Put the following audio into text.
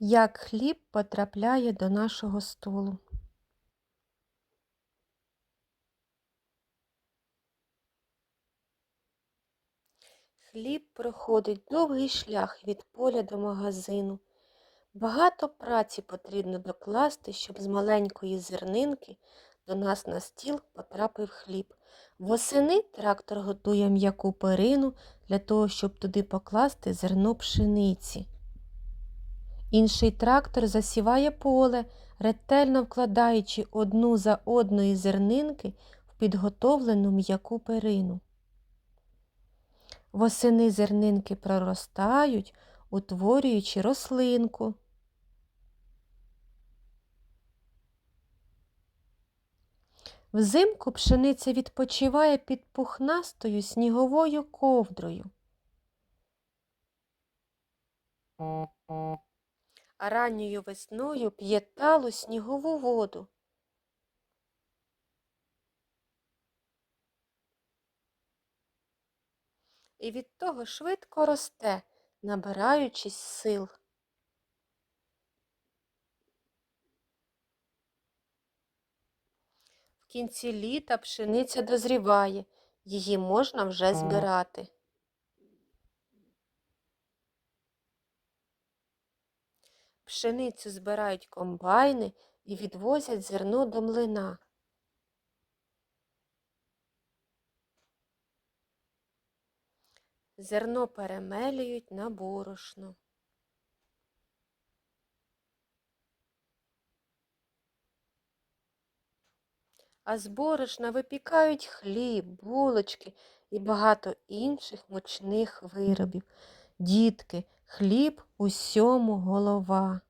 Як хліб потрапляє до нашого столу. Хліб проходить довгий шлях від поля до магазину. Багато праці потрібно докласти, щоб з маленької зернинки до нас на стіл потрапив хліб. Восени трактор готує м'яку перину для того, щоб туди покласти зерно пшениці. Інший трактор засіває поле, ретельно вкладаючи одну за одної зернинки в підготовлену м'яку перину. Восени зернинки проростають, утворюючи рослинку. Взимку пшениця відпочиває під пухнастою сніговою ковдрою. А ранньою весною п'є талу снігову воду. І від того швидко росте, набираючись сил. В кінці літа пшениця дозріває, її можна вже збирати. Пшеницю збирають комбайни і відвозять зерно до млина. Зерно перемелюють на борошно. А з борошна випікають хліб, булочки і багато інших мучних виробів. Дітки, хліб усьому голова.